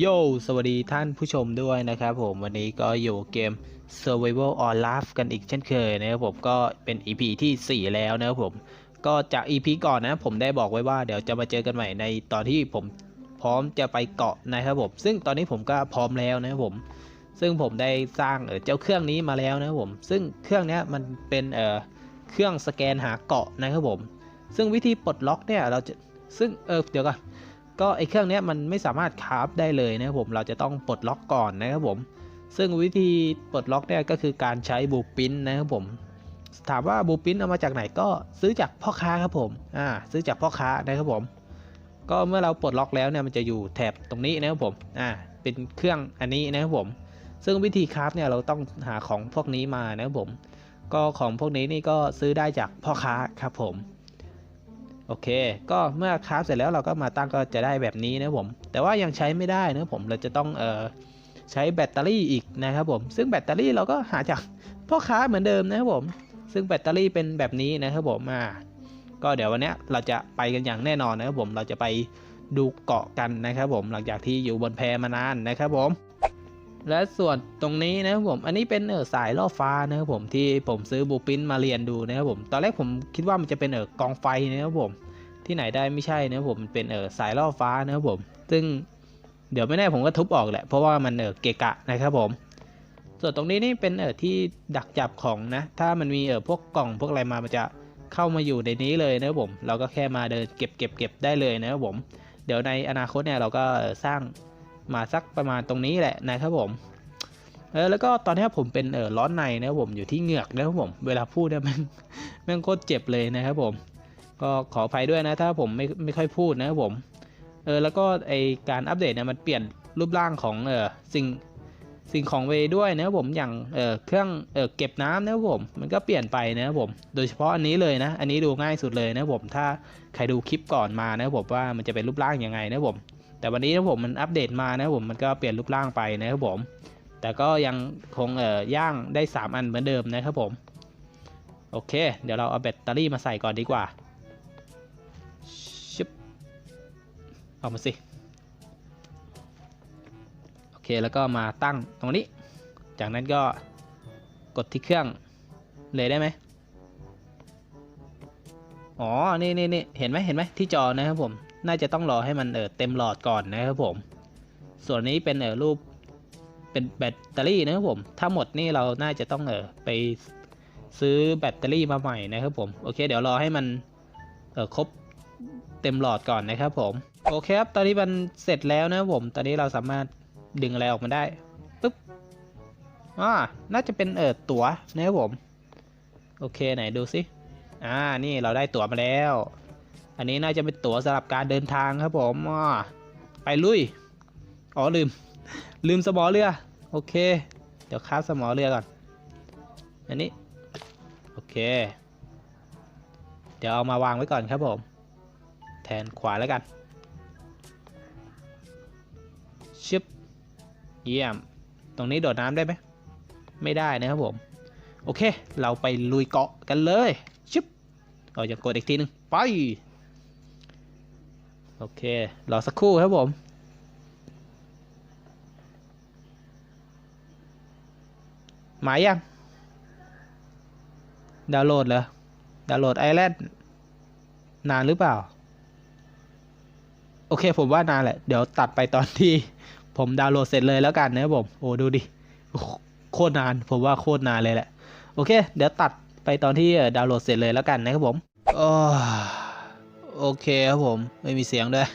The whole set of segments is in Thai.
โยสวัสดีท่านผู้ชมด้วยนะครับผมวันนี้ก็อยู่เกม Survival on Life กันอีกเช่นเคยนะครับผมก็เป็น EP ที่ 4 แล้วนะครับผมก็จาก EP ก่อนนะผมได้บอกไว้ว่าเดี๋ยวจะมาเจอกันใหม่ในตอนที่ผมพร้อมจะไปเกาะนะครับผมซึ่งตอนนี้ผมก็พร้อมแล้วนะครับผม ซึ่งผมได้สร้างเออเจ้าเครื่องนี้มาแล้วนะครับผม ซึ่งเครื่องนี้มันเป็นเออเครื่องสแกนหาเกาะนะครับผม ซึ่งวิธีปลดล็อกเนี่ยเราจะซึ่งเออเดี๋ยวก่อน ก็ไอเครื่องนี้มันไม่สามารถคราฟได้เลยนะครับผมเราจะต้องปลดล็อกก่อนนะครับผม ซึ่งวิธีปลดล็อกเนี่ยก็คือการใช้บูปินนะครับผมถามว่าบูปินเอามาจากไหนก็ซื้อจากพ่อค้าครับผมอ่าซื้อจากพ่อค้านะครับผม ก็เมื่อเราปลดล็อกแล้วเนี่ยมันจะอยู่แถบตรงนี้นะครับผมอ่าเป็นเครื่องอันนี้นะครับผม ซึ่งวิธีคราฟเนี่ยเราต้องหาของพวกนี้มานะครับผม ก็ของพวกนี้นี่ก็ซื้อได้จากพ่อค้าครับผม โอเค ก็เมื่อคราฟเสร็จแล้วเราก็มาตั้งก็จะได้แบบนี้นะผม แต่ว่ายังใช้ไม่ได้นะผม เราจะต้องเอ่อใช้แบตเตอรี่อีกนะครับผม ซึ่งแบตเตอรี่เราก็หาจากพ่อค้าเหมือนเดิมนะครับผม ซึ่งแบตเตอรี่เป็นแบบนี้นะครับผมอ่าก็เดี๋ยววันนี้เราจะไปกันอย่างแน่นอนนะครับผม เราจะไปดูเกาะกันนะครับผม หลังจากที่อยู่บนแพมานานนะครับผม และส่วนตรงนี้นะครับผม อันนี้เป็นเออสายล่อฟ้านะครับผมที่ผมซื้อบูปินมาเรียนดูนะครับผม ตอนแรกผมคิดว่ามันจะเป็นเออกองไฟนะครับผม ที่ไหนได้ไม่ใช่นะผมมันเป็นเออสายล่อฟ้านะครับผม ซึ่งเดี๋ยวไม่แน่ผมก็ทุบออกแหละเพราะว่ามันเออเกะกะนะครับผม ส่วนตรงนี้นี่เป็นเออที่ดักจับของนะ ถ้ามันมีเออพวกกล่องพวกอะไรมามันจะเข้ามาอยู่ในนี้เลยนะครับผม เราก็แค่มาเดินเก็บเก็บเก็บได้เลยนะครับผม เดี๋ยวในอนาคตเนี่ยเราก็สร้างมาสักประมาณตรงนี้แหละนะครับผมเออแล้วก็ตอนนี้ผมเป็นเออร้อนในนะครับผมอยู่ที่เหงือกนะครับผม เวลาพูดเนี่ยม่งแม่งโคตรเจ็บเลยนะครับผม ก็ขออภัยด้วยนะ ถ้าผมไม่ไม่ค่อยพูดนะครับผม เออแล้วก็ไอการอัปเดตเนี่ยมันเปลี่ยนรูปร่างของเออสิ่งสิ่งของเวด้วยนะครับผมอย่างเออเครื่องเออเก็บน้ำนะครับผม มันก็เปลี่ยนไปนะครับผม โดยเฉพาะอันนี้เลยนะ อันนี้ดูง่ายสุดเลยนะครับผมถ้าใครดูคลิปก่อนมานะครับผมว่ามันจะเป็นรูปร่างยังไงนะครับผม แต่วันนี้นะผมมันอัปเดตมานะครับผมมันก็เปลี่ยนรูปร่างไปนะครับผม แต่ก็ยังคงเออย่างได้ 3 อันเหมือนเดิมนะครับผมโอเค เดี๋ยวเราเอาแบตเตอรี่มาใส่ก่อนดีกว่า เอามาสิ โอเค แล้วก็มาตั้งตรงนี้ จากนั้นก็กดที่เครื่องเลยได้ไหมอ๋อ นี่นี่นี่เห็นไหมเห็นไหมที่จอนะครับผม น่าจะต้องรอให้มันเออเต็มหลอดก่อนนะครับผม ส่วนนี้เป็นเออรูปเป็นแบตเตอรี่นะครับผม ถ้าหมดนี่เราน่าจะต้องเออไปซื้อแบตเตอรี่มาใหม่นะครับผม โอเค เดี๋ยวรอให้มันเออครบ เต็มหลอดก่อนนะครับผมโอเคครับตอนนี้มันเสร็จแล้วนะผม ตอนนี้เราสามารถดึงอะไรออกมาได้ปึ๊บอ่าน่าจะเป็นเออตั๋วนะครับผม โอเคไหนดูสิอ่านี่เราได้ตั๋วมาแล้ว อันนี้น่าจะเป็นตั๋วสำหรับการเดินทางครับผมอ่าไปลุยอ๋อลืม ลืมสมอเรือ โอเค เดี๋ยวค้าสมอเรือก่อน อันนี้ โอเค เดี๋ยวเอามาวางไว้ก่อนครับผม แทนขวาแล้วกัน ชึบ เยี่ยม ตรงนี้โดดน้ำได้ไหม ไม่ได้นะครับผม โอเค เราไปลุยเกาะกันเลย ชึบเอาจะกดอีกทีนึง ไป โอเค รอสักครู่ครับผมหมายยัง ดาวน์โหลดเหรอ ดาวน์โหลดไอแลนด์นานหรือเปล่า โอเคผมว่านานแหละ เดี๋ยวตัดไปตอนที่ผมดาวน์โหลดเสร็จเลยแล้วกันนะครับผมโอ้ดูดิโคตรนาน ผมว่าโคตรนานเลยแหละ โอเค เดี๋ยวตัดไปตอนที่ดาวน์โหลดเสร็จเลยแล้วกันนะครับผมโอ้โอเคครับผมไม่มีเสียงด้วย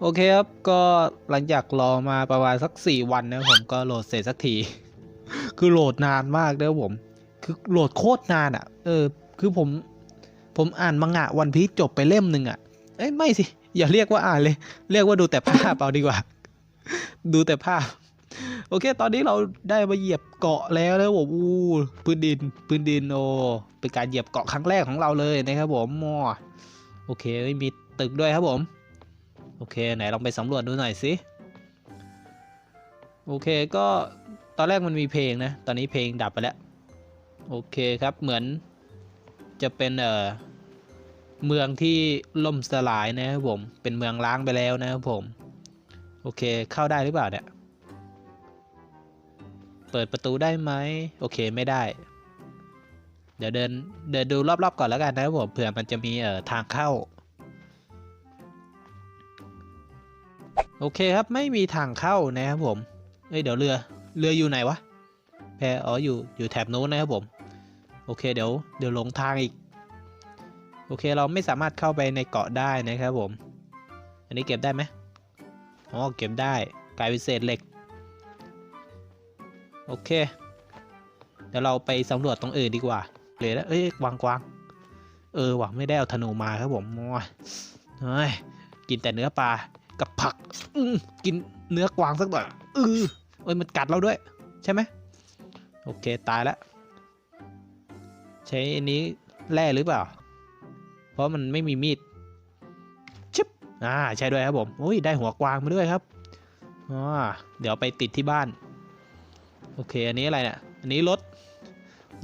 โอเคครับก็หลังจากรอมาประมาณสัก 4 วันนะครับผมก็โหลดเสร็จสักที คือโหลดนานมากนะครับผม คือโหลดโคตรนานอะ่ะ เออ คือผม ผมอ่านมังงะวันพีชจบไปเล่มหนึ่งอะ่ะ เอ้ยไม่สิ อย่าเรียกว่าอ่านเลย เรียกว่าดูแต่ภาพเอาดีกว่า ดูแต่ภาพ โอเค ตอนนี้เราได้มาเหยียบเกาะแล้วนะผมอู้พื้นดิน พื้นดินโอเป็นการเหยียบเกาะครั้งแรกของเราเลยนะครับผมมอโอเคไม่มีตึกด้วยครับผม โอเค ไหนลองไปสำรวจดูหน่อยสิโอเคก็ตอนแรกมันมีเพลงนะ ตอนนี้เพลงดับไปแล้ว โอเคครับเหมือนจะเป็นเอ่อ เมืองที่ล่มสลายนะครับผม เป็นเมืองล้างไปแล้วนะครับผม โอเคเข้าได้หรือเปล่าเนี่ย เปิดประตูได้ไหมโอเคไม่ได้ เดี๋ยวเดินเดินดูรอบๆก่อนแล้วกันนะครับผมเผื่อมันจะมีเอ่อทางเข้า โอเคครับไม่มีทางเข้านะครับผมเอ้ยเดี๋ยวเรือเรืออยู่ไหนวะแพอ๋ออยู่อยู่แถบนู้นนะครับผม โอเคเดี๋ยวเดี๋ยวหลงทางอีก โอเคเราไม่สามารถเข้าไปในเกาะได้นะครับผม อันนี้เก็บได้ไหมอ๋อเก็บได้กลายเป็นเศษเหล็ก โอเค เดี๋ยวเราไปสำรวจตรงอื่นดีกว่าเลยแล้วเอ้ยวางกวางเออว่ะไม่ได้เอาธนูมาครับผมโอ้ยเฮ้ยกินแต่เนื้อปลากับผักอืกินเนื้อกวางสักหน่อยเออเอ้ยมันกัดเราด้วย ใช่ไหมโอเคตายแล้วใช้อันนี้แร่หรือเปล่า ราะมันไม่มีมีดชิบอ่าใช่ด้วยครับผมอุ้ยได้หัวกวางมาด้วยครับอ่าเดี๋ยวไปติดที่บ้าน โอเค อันนี้อะไรเนี่ยอันนี้รถ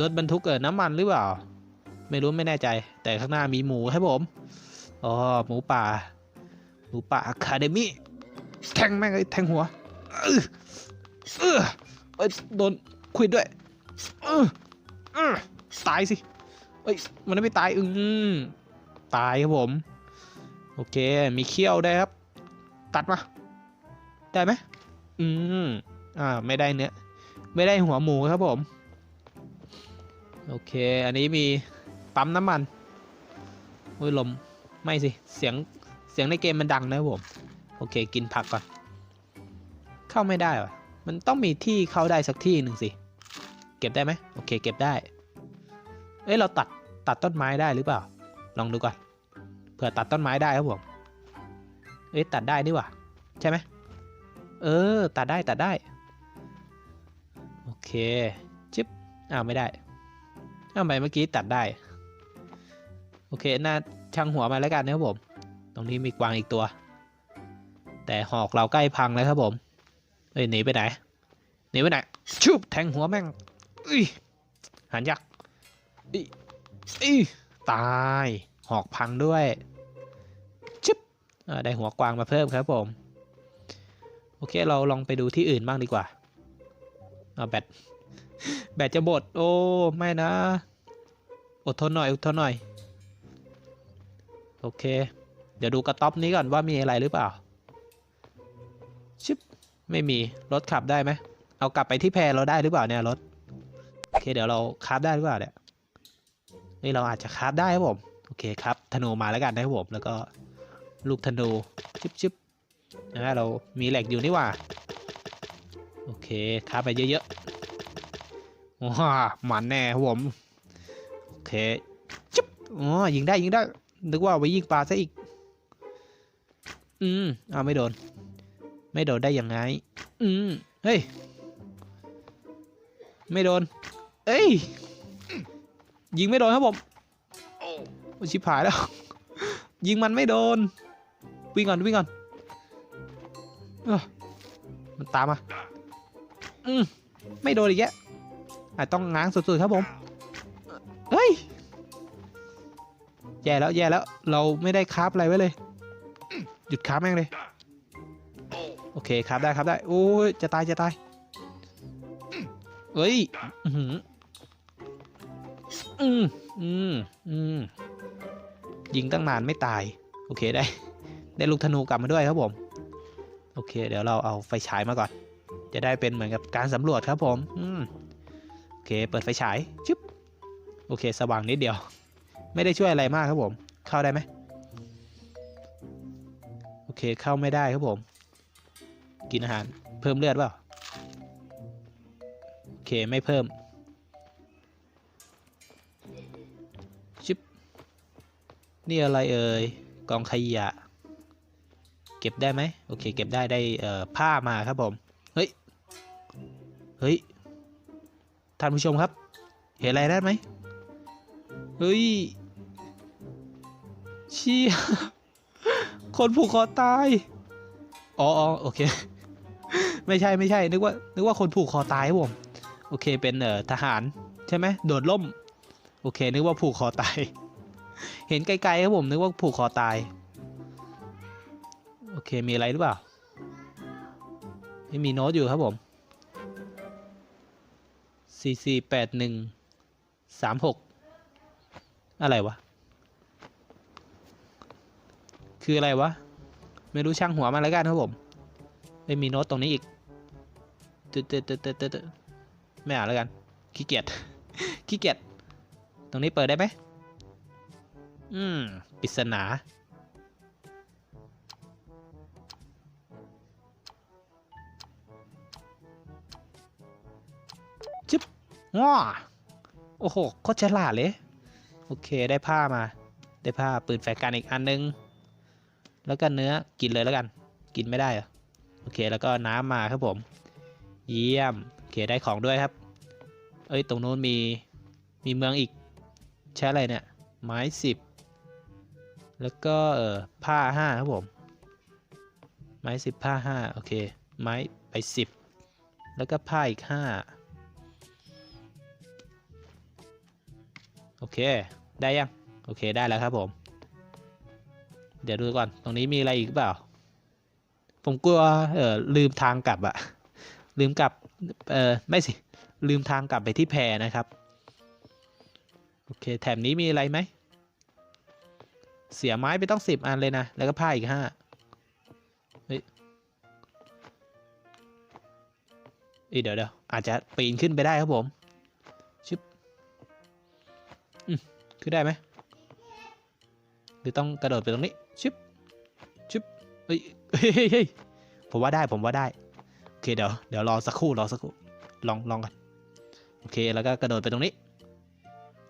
รถบรรทุกเกิดน้ำมันหรือเปล่า ไม่รู้ไม่แน่ใจ แต่ข้างหน้ามีหมูครับผมอ๋อหมูป่า หมูป่าอะคาเดมี่แทงแม่งเลยแทงหัวเออเออเอ้ยโดนควิดด้วยเออเออตายสิเอ้ยมันไม่ตายอืม ตายครับผม โอเค มีเขี้ยวได้ครับ ตัดมา ได้ไหมอืมอ่า ไม่ได้เนื้อ ไม่ได้หัวหมูครับผม โอเค อันนี้มีปั๊มน้ำมันโอ้ยลม ไม่สิ เสียง เสียงในเกมมันดังนะครับผม โอเค กินผักก่อน เข้าไม่ได้วะมันต้องมีที่เข้าได้สักที่หนึ่งสิ เก็บได้ไหม โอเค เก็บได้ เอ้ย เราตัด ตัดต้นไม้ได้หรือเปล่า ลองดูก่อนเผื่อตัดต้นไม้ได้ครับผมเอ้ยตัดได้นี่ว่าใช่ไหมเออ ตัดได้ตัดได้ โอเคจิ๊บอ้าวไม่ได้ทำไมเมื่อกี้ตัดได้ โอเคน่าช่างหัวมาแล้วกันนะครับผม ตรงนี้มีกวางอีกตัว แต่หอกเราใกล้พังแล้วครับผมเอ้ยหนีไปไหนหนีไปไหนชุบแทงหัวแม่งอุ้ยหันยักษ์อีอี ตาย หอกพังด้วยชิบได้หัวกวางมาเพิ่มครับผม โอเคเราลองไปดูที่อื่นบ้างดีกว่าเอาแบตแบตจะหมดโอ้ ไม่นะ อดทนหน่อย อดทนหน่อย โอเค เดี๋ยวดูกระต๊อบนี้ก่อนว่ามีอะไรหรือเปล่า ชิบ ไม่มี รถขับได้ไหม เอากลับไปที่แพรเราได้หรือเปล่าเนี่ยรถ โอเค เดี๋ยวเราคาฟได้หรือเปล่าเนี่ย นี่เราอาจจะคราฟได้ครับผม โอเคครับธนูมาแล้วกันนะครับผม แล้วก็ลูกธนูชิบชิบนะเรามีเหลกอยู่นี่ว่า โอเคคราฟไปเยอะๆว้ามันแน่ครับผม โอเคชิบอ๋อยิงได้ยิงได้ นึกว่าไว้ยิงปลาซะอีก อืมอ้าวไม่โดน ไม่โดนได้ยังไง อืมเฮ้ย ไม่โดน เอ้ย ยิงไม่โดนครับผมโอ้ชิบหายแล้ว ยิงมันไม่โดน วิ่งก่อนวิ่งก่อนเอ้อมันตามมาอืมไม่โดนอีกแยะอาจต้องง้างสุดๆครับผม เฮ้ย แย่แล้วแย่แล้ว เราไม่ได้คราฟอะไรไว้เลย หยุดคราฟแม่งเลย โอเคครับได้ครับได้ โอ้ยจะตายจะตายเอ้ย อืมอืมอืมยิงตั้งนานไม่ตาย โอเคได้ ได้ลูกธนูกลับมาด้วยครับผม โอเค เดี๋ยวเราเอาไฟฉายมาก่อน จะได้เป็นเหมือนกับการสำรวจครับผม อืมโอเค เปิดไฟฉายชึบโอเค สว่างนิดเดียว ไม่ได้ช่วยอะไรมากครับผม เข้าได้ไหมโอเค เข้าไม่ได้ครับผม กินอาหาร เพิ่มเลือดเปล่า โอเค ไม่เพิ่ม นี่อะไรเอ่ยกองขยะ เก็บได้ไหมโอเค เก็บได้ได้เอ่อผ้ามาครับผมเฮ้ยเฮ้ยท่านผู้ชมครับ เห็นอะไรได้ไหมเฮ้ยเชี่ยคนผูกคอตายอ๋ออ๋อโอเค ไม่ใช่ไม่ใช่นึกว่านึกว่าคนผูกคอตายครับผมโอเคเป็นเอ่อทหารใช่ไหมโดดล่ม โอเค นึกว่าผูกคอตาย เห็นไกลๆครับผมนึกว่าผูกคอตาย โอเคมีอะไรหรือเปล่าไม่มีโน้ตอยู่ครับผมสี่สี่แปดหนึ่งสามหกอะไรวะ คืออะไรวะ ไม่รู้ช่างหัวมาแล้วกันครับผม ไม่มีโน้ตตรงนี้อีกตึ๊ดตึ๊ดตึ๊ดตึ๊ดตึ๊ดไม่อ่านแล้วกันขี้เกียจขี้เกียจตรงนี้เปิดได้ไหม อืมปริศนาจึ๊บว้าโอ้โหโคตรฉลาดเลย โอเคได้ผ้ามา ได้ผ้าปืนแฟร์กันอีกอันนึง แล้วก็เนื้อกินเลยแล้วกัน กินไม่ได้เหรอ โอเคแล้วก็น้ำมาครับผม เยี่ยม โอเคได้ของด้วยครับ เอ้ย ตรงนู้นมี มีเมืองอีก ใช้อะไรเนี่ย ไม้สิบ แล้วก็เออผ้าห้าครับผม ไม้สิบผ้าห้าโอเค ไม้ไปสิบแล้วก็ผ้าอีกห้าโอเค ได้ยัง โอเคได้แล้วครับผม เดี๋ยวดูก่อน ตรงนี้มีอะไรอีกเปล่า ผมกลัวเออลืมทางกลับอะลืมกลับเออไม่สิ ลืมทางกลับไปที่แพนะครับ โอเค แถบนี้มีอะไรไหม เสียไม้ไปต้องสิบอันเลยนะ แล้วก็ผ้าอีกห้าเฮ้ยเดี๋ยวเดี๋ยวอาจจะปีนขึ้นไปได้ครับผม ชึบอืมขึ้นได้ไหม หรือต้องกระโดดไปตรงนี้ ชึบ ชึบเฮ้ยเฮ้ยเฮ้ยผมว่าได้ผมว่าได้ โอเคเดี๋ยวเดี๋ยวรอสักครู่รอสักครู่ ลองลองกัน โอเคแล้วก็กระโดดไปตรงนี้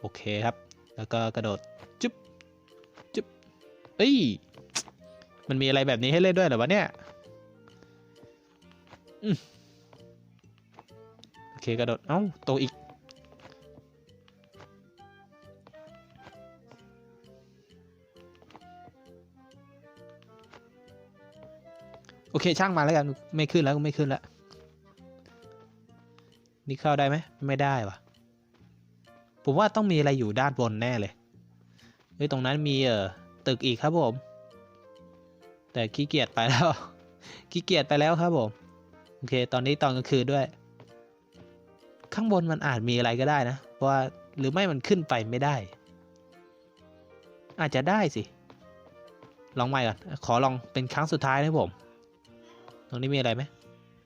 โอเคครับ แล้วก็กระโดด เอ้ย มันมีอะไรแบบนี้ให้เล่นด้วยเหรอวะเนี่ยอโอเคกระโดด เอ้าโตอีก โอเคช่างมาแล้วกัน ไม่ขึ้นแล้วไม่ขึ้นแล้ว นี่เข้าได้ไหม ไม่ได้วะผมว่าต้องมีอะไรอยู่ด้านบนแน่เลย เฮ้ย ตรงนั้นมีเออ ตึกอีกครับผม แต่ขี้เกียจไปแล้ว ขี้เกียจไปแล้วครับผม โอเค ตอนนี้ตอนกลางคืนด้วย ข้างบนมันอาจมีอะไรก็ได้นะ เพราะว่าหรือไม่มันขึ้นไปไม่ได้ อาจจะได้สิ ลองใหม่ก่อน ขอลองเป็นครั้งสุดท้ายนะผม ตรงนี้มีอะไรไหม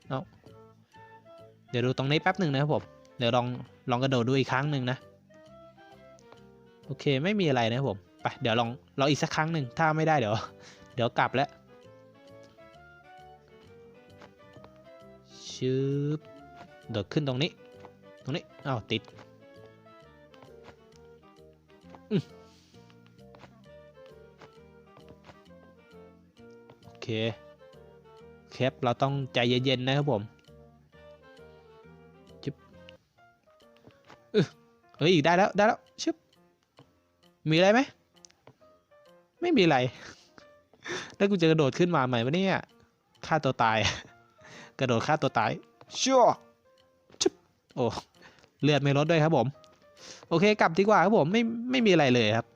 เอาเดี๋ยวดูตรงนี้แป๊บหนึ่งนะครับผม เดี๋ยวลองลองกระโดดดูอีกครั้งหนึ่งนะ โอเคไม่มีอะไรนะครับผม ไปเดี๋ยวลองลองอีกสักครั้งหนึ่งถ้าไม่ได้เดี๋ยว เดี๋ยวกลับแล้วชืบโดดขึ้นตรงนี้ ตรงนี้อ้าวติดอโอเคแคปเราต้องใจเย็นๆนะครับผมจึ๊บเออเฮ้ยอีกได้แล้วได้แล้วชึบมีอะไรไหม ไม่มีอะไร แล้วกูจะกระโดดขึ้นมาใหม่วะเนี่ยฆ่าตัวตาย กระโดดฆ่าตัวตายชั่วชึบโอ้เลือดไม่ลดด้วยครับผม โอเคกลับดีกว่าครับผมไม่ไม่มีอะไรเลยครับ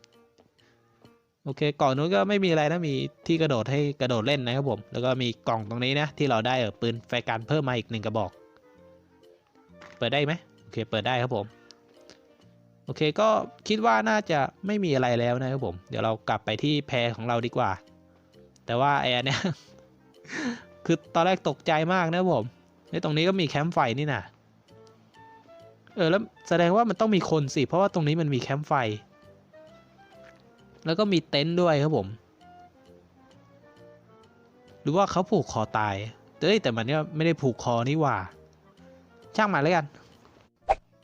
โอเคกล่องนู้นก็ไม่มีอะไรนะมีที่กระโดดให้กระโดดเล่นนะครับผม แล้วก็มีกล่องตรงนี้นะ ที่เราได้เออปืนไฟการเพิ่มมาอีกหนึ่งกระบอก เปิดได้ไหมโอเค เปิดได้ครับผม โอเคก็คิดว่าน่าจะไม่มีอะไรแล้วนะครับผม เดี๋ยวเรากลับไปที่แพรของเราดีกว่า แต่ว่าแอร์เนี่ย คือตอนแรกตกใจมากนะครับผมในตรงนี้ก็มีแคมป์ไฟนี่นะเออแล้วแสดงว่ามันต้องมีคนสิเพราะว่าตรงนี้มันมีแคมป์ไฟ แล้วก็มีเต็นท์ด้วยครับผม หรือว่าเขาผูกคอตายเอ้ยแต่มันเนี่ยไม่ได้ผูกคอนี่ว่า ช่างมาแล้วกัน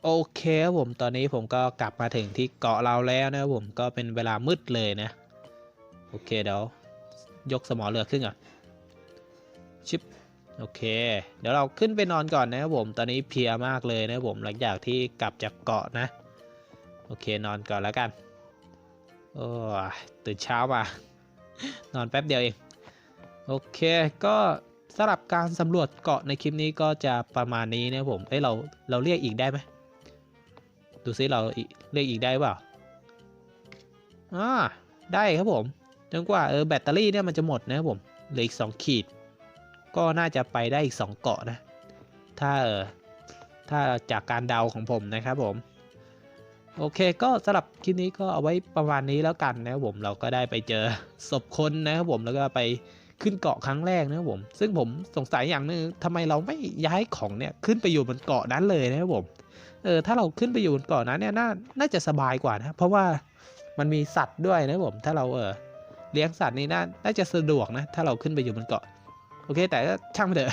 โอเคครับผมตอนนี้ผมก็กลับมาถึงที่เกาะเราแล้วนะครับผมก็เป็นเวลามืดเลยนะ โอเคเดี๋ยวยกสมอเรือขึ้นก่อนชิปโอเค เดี๋ยวเราขึ้นไปนอนก่อนนะครับผมตอนนี้เพียมากเลยนะครับผมหลังจากที่กลับจากเกาะนะ โอเคนอนก่อนแล้วกันโอ้ตื่นเช้ามานอนแป๊บเดียวเองโอเคก็สำหรับการสำรวจเกาะในคลิปนี้ก็จะประมาณนี้นะครับผมเอ้ยเราเราเรียกอีกได้ไหม ดูซิเราเรียกอีกได้เปล่าอ่าได้ครับผมจนกว่าเออแบตเตอรี่เนี่ยมันจะหมดนะครับผมเหลืออีก 2 ขีด ก็น่าจะไปได้อีก 2 เกาะนะ ถ้าเออถ้าจากการเดาของผมนะครับผม โอเคก็สำหรับคลิปนี้ก็เอาไว้ประมาณนี้แล้วกันนะครับผมเราก็ได้ไปเจอศพคนนะครับผมแล้วก็ไปขึ้นเกาะครั้งแรกนะครับผม ซึ่งผมสงสัยอย่างหนึงทำไมเราไม่ย้ายของเนี่ยขึ้นไปอยู่บนเกาะนั้นเลยนะครับผม เออถ้าเราขึ้นไปอยู่บนเกาะนั้นเนี่ยน่าน่าจะสบายกว่านะเพราะว่ามันมีสัตว์ด้วยนะผมถ้าเราเออเลี้ยงสัตว์นี่น่าน่าจะสะดวกนะถ้าเราขึ้นไปอยู่บนเกาะโอเค แต่ก็ช่างมันเถอะ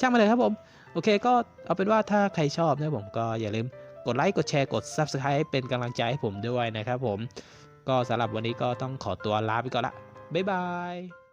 ช่างมันเลยครับผมโอเค ก็เอาเป็นว่าถ้าใครชอบนะผมก็อย่าลืมกดไลค์กดแชร์กด Subscribe ให้เป็นกำลังใจให้ผมด้วยนะครับผม ก็สำหรับวันนี้ก็ต้องขอตัวลาไปก่อนละบ๊ายบาย